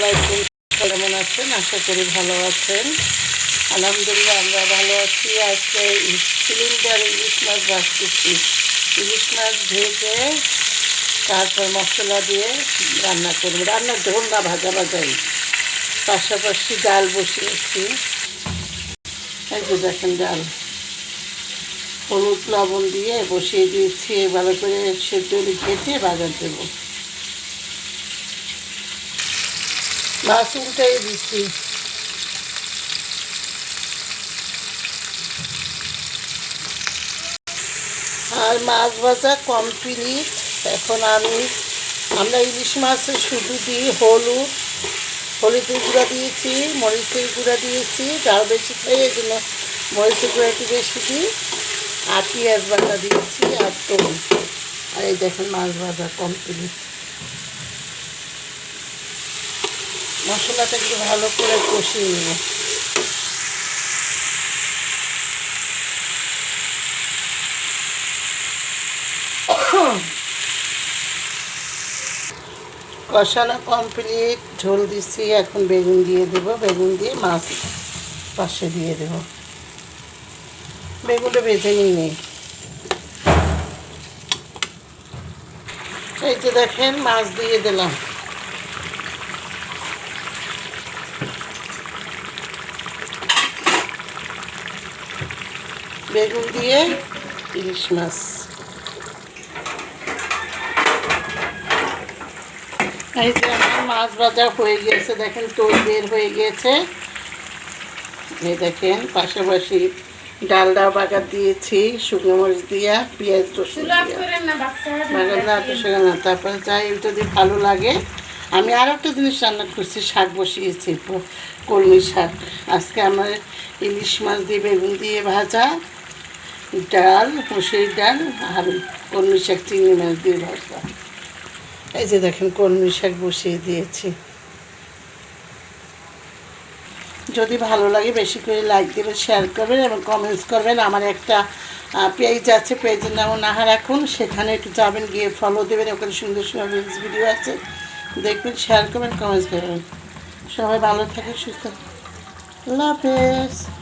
আলাইকুম। কেমন আছেন? আশা করি ভালো আছেন। আলহামদুলিল্লাহ, আমরা ভালো আছি। আজকে সিলিন্ডার ইলিশ মাছ ভাজতেছি। ইলিশ মাছ ভেজে তারপর মশলা দিয়ে রান্না করব। রান্না ঝোল না ভাজা ভাজাই। পাশাপাশি ডাল বসিয়েছি। এই যে দেখেন ডাল। হলুদ লবণ দিয়ে বসিয়ে দিয়েছি। ভালো করে সেদ্ধ ঘেটে বাজার দেবো। মাছ উল্টাই দিচ্ছি আর মাছ ভাজা কমপ্লিট এখন আমি আমরা ইলিশ মাছে শুধু দিই হলুদ হলুদের গুঁড়া দিয়েছি মরিচের গুঁড়া দিয়েছি ডাল বেশি খাই এই জন্য মরিচের গুঁড়া একটু বেশি দিই আর পেঁয়াজ বাটা দিয়েছি আর তো আর এই দেখেন মাছ ভাজা কমপ্লিট মশলাটা একটু ভালো করে কষিয়ে নেব। কষানো কমপ্লিট, ঝোল দিচ্ছি, এখন বেগুন দিয়ে দেব। বেগুন দিয়ে মাছ পাশে দিয়ে দেব। বেগুনটা বেঁধে নেই এই যে দেখেন, মাছ দিয়ে দিলাম। বেগুন দিয়ে ইলিশ মাছ। এই যে আমার মাছ ভাজা হয়ে গিয়েছে দেখেন তোল বের হয়ে গিয়েছে। এই দেখেন পাশাপাশি ডালডা বাগার দিয়েছি শুকনো মরিচ দিয়া পেঁয়াজ রসুন দিয়া। বাগার না রসুন না। তারপরে যাই যদি ভালো লাগে আমি আর একটা জিনিস রান্না করছি শাক বসিয়েছি কলমি শাক। আজকে আমার ইলিশ মাছ দিয়ে বেগুন দিয়ে ভাজা ডাল মুসুরির ডাল, আর কলমি শাক চিংড়ি মাছ দিয়ে ভাজা এই যে দেখেন, কলমি শাক বসিয়ে দিয়েছি। যদি ভালো লাগে বেশি করে লাইক দেবেন শেয়ার করবেন এবং কমেন্টস করবেন। আমার একটা পেজ আছে পেজের নাম নাহার এখন সেখানে একটু যাবেন, গিয়ে ফলো দেবেন। ওখানে সুন্দর সুন্দর রিলস ভিডিও আছে। দেখবেন শেয়ার করবেন কমেন্টস করবেন। সবাই ভালো থাকে সুস্থ। আল্লাহ হাফেজ।